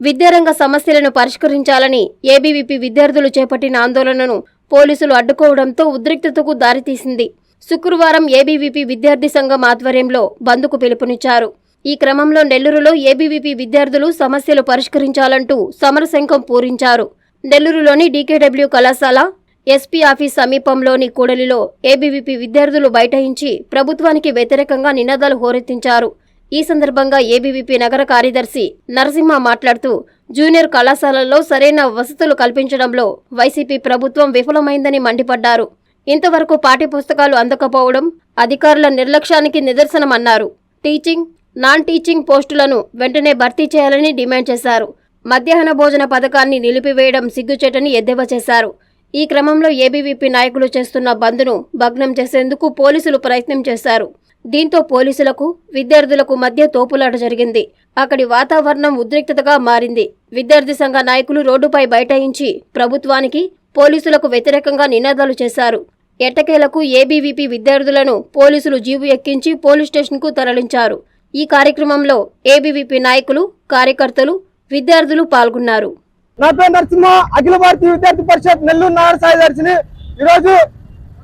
విద్యారంగ సమస్యలను పరిష్కరించాలని ఏబీవీపీ విద్యార్థులు చేపట్టిన ఆందోళనను పోలీసులు అడ్డుకోవడంతో ఉద్రిక్తతకు దారితీసింది. శుక్రవారం ఏబీవీపీ విద్యార్థి సంఘం ఆధ్వర్యంలో బంద్కు పిలుపునిచ్చారు. ఈ క్రమంలో నెల్లూరులో ఏబీవీపీ విద్యార్థులు సమస్యలు పరిష్కరించాలంటూ సమరశంఖం పూరించారు. నెల్లూరులోని డీకేడబ్ల్యూ కళాశాల ఎస్పీ ఆఫీస్ సమీపంలోని కూడలిలో ఏబీవీపీ విద్యార్థులు బైఠాయించి ప్రభుత్వానికి వ్యతిరేకంగా నినాదాలు హోరెత్తించారు. ఈ సందర్భంగా ఏబీవీపీ నగర కార్యదర్శి నరసింహ మాట్లాడుతూ జూనియర్ కళాశాలల్లో సరైన వసతులు కల్పించడంలో వైసీపీ ప్రభుత్వం విఫలమైందని మండిపడ్డారు. ఇంతవరకు పాఠ్యపుస్తకాలు అందకపోవడం అధికారుల నిర్లక్ష్యానికి నిదర్శనమన్నారు. టీచింగ్ నాన్ టీచింగ్ పోస్టులను వెంటనే భర్తీ చేయాలని డిమాండ్ చేశారు. మధ్యాహ్న భోజన పథకాన్ని నిలిపివేయడం సిగ్గుచేటని ఎద్దేవా చేశారు. ఈ క్రమంలో ఏబీవీపీ నాయకులు చేస్తున్న బంద్ను భగ్నం చేసేందుకు పోలీసులు ప్రయత్నం చేశారు. దీంతో పోలీసులకు విద్యార్థులకు మధ్య తోపులాట జరిగింది. అక్కడి వాతావరణం ఉద్రిక్తతగా మారింది. విద్యార్థి సంఘ నాయకులు రోడ్డుపై బైఠాయించి ప్రభుత్వానికి పోలీసులకు వ్యతిరేకంగా నినాదాలు చేశారు. ఎట్టకేలకు ఏబీవీపీ విద్యార్థులను పోలీసులు జీవు ఎక్కించి పోలీస్ స్టేషన్కు తరలించారు. ఈ కార్యక్రమంలో ఏబీవీపీ నాయకులు కార్యకర్తలు విద్యార్థులు పాల్గొన్నారు. నా పేరు నరసింహ అఖిల భారతీయ విద్యార్థి పరిషత్ నెల్లూరు నాగర సాయి దర్శిని. ఈరోజు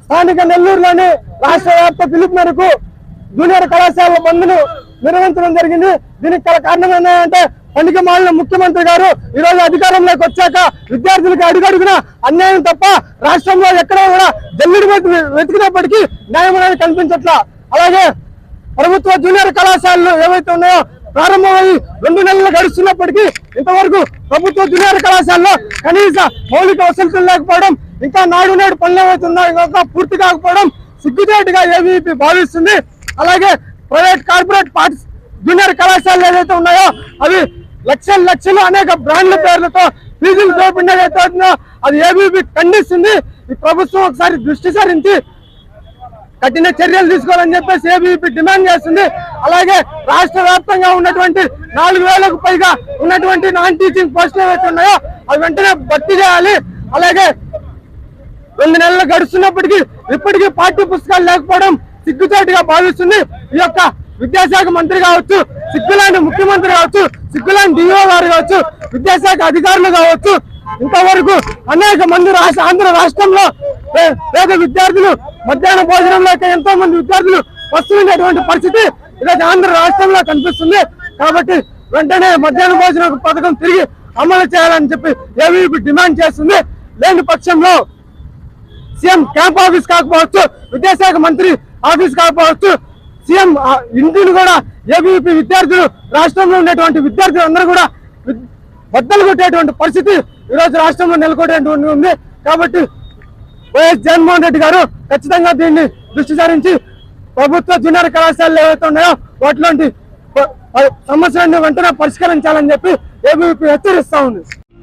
స్థానిక నెల్లూరులోని రాష్ట్ర వ్యాప్త పిలుపు మేరకు జూనియర్ కళాశాల మందును నిర్వహించడం జరిగింది. దీనికి గల కారణం ఏంటంటే పండుగ మాలిన ముఖ్యమంత్రి గారు ఈ రోజు అధికారంలోకి వచ్చాక విద్యార్థులకు అడుగడుగున అన్యాయం తప్ప రాష్ట్రంలో ఎక్కడ కూడా జల్లుడు వెతికినప్పటికీ న్యాయం అనేది కనిపించట్లా. అలాగే ప్రభుత్వ జూనియర్ కళాశాలలు ఏవైతే ఉన్నాయో ప్రారంభమై రెండు నెలలు గడుస్తున్నప్పటికీ ఇంతవరకు ప్రభుత్వ జూనియర్ కళాశాలలో కనీస మౌలిక వసతులు లేకపోవడం ఇంకా నాడు నేడు పనులు ఏవైతే ఉన్నాయో పూర్తి కాకపోవడం సిగ్గుచేటుగా ఏవీపీ భావిస్తుంది. అలాగే ప్రైవేట్ కార్పొరేట్ పార్టీ జూనియర్ కళాశాలలు ఏదైతే ఉన్నాయో అవి లక్షల లక్షలు అనేక బ్రాండ్ల పేర్లతో ఫీజులు దోపిడీ ఏదైతే అవుతుందో అది ఏబీపీ ఖండిస్తుంది. ఈ ప్రభుత్వం ఒకసారి దృష్టి సారించి కఠిన చర్యలు తీసుకోవాలని చెప్పేసి ఏబీపీ డిమాండ్ చేస్తుంది. అలాగే రాష్ట్ర వ్యాప్తంగా ఉన్నటువంటి నాలుగు వేలకు పైగా ఉన్నటువంటి నాన్ టీచింగ్ పోస్టులు ఏవైతే ఉన్నాయో అవి వెంటనే భర్తీ చేయాలి. అలాగే రెండు నెలలు గడుస్తున్నప్పటికీ ఇప్పటికీ పాఠ్య పుస్తకాలు లేకపోవడం సిగ్గుచాటుగా భావిస్తుంది. ఈ యొక్క విద్యాశాఖ మంత్రి కావచ్చు సిగ్గులాంటి ముఖ్యమంత్రి కావచ్చు సిగ్గులాంటి డిఓ గారు కావచ్చు విద్యాశాఖ అధికారులు కావచ్చు ఇంతవరకు అనేక మంది రాష్ట్ర ఆంధ్ర రాష్ట్రంలో పేద విద్యార్థులు మధ్యాహ్న భోజనంలో ఎంతో మంది విద్యార్థులు వస్తున్నటువంటి పరిస్థితి ఈరోజు ఆంధ్ర రాష్ట్రంలో కనిపిస్తుంది. కాబట్టి వెంటనే మధ్యాహ్న భోజన పథకం తిరిగి అమలు చేయాలని చెప్పి ఏవీపీ డిమాండ్ చేస్తుంది. లేని పక్షంలో సీఎం క్యాంప్ ఆఫీస్ కాకపోవచ్చు విద్యాశాఖ మంత్రి ఆఫీస్ కాకపోవచ్చు. సీఎం ఇంటిని కూడా ఏబీపీ విద్యార్థులు రాష్ట్రంలో ఉన్నటువంటి విద్యార్థులు అందరూ కూడా బద్దలు కొట్టేటువంటి పరిస్థితి ఈ రోజు రాష్ట్రంలో నెలకొనేటువంటి ఉంది. కాబట్టి వైఎస్ జగన్మోహన్ రెడ్డి గారు ఖచ్చితంగా దీన్ని దృష్టి సారించి ప్రభుత్వ జూనియర్ కళాశాలలు ఏవైతే ఉన్నాయో వాటిలోంటి సమస్యలను వెంటనే పరిష్కరించాలని చెప్పి ఏబీవీపీ హెచ్చరిస్తా ఉంది.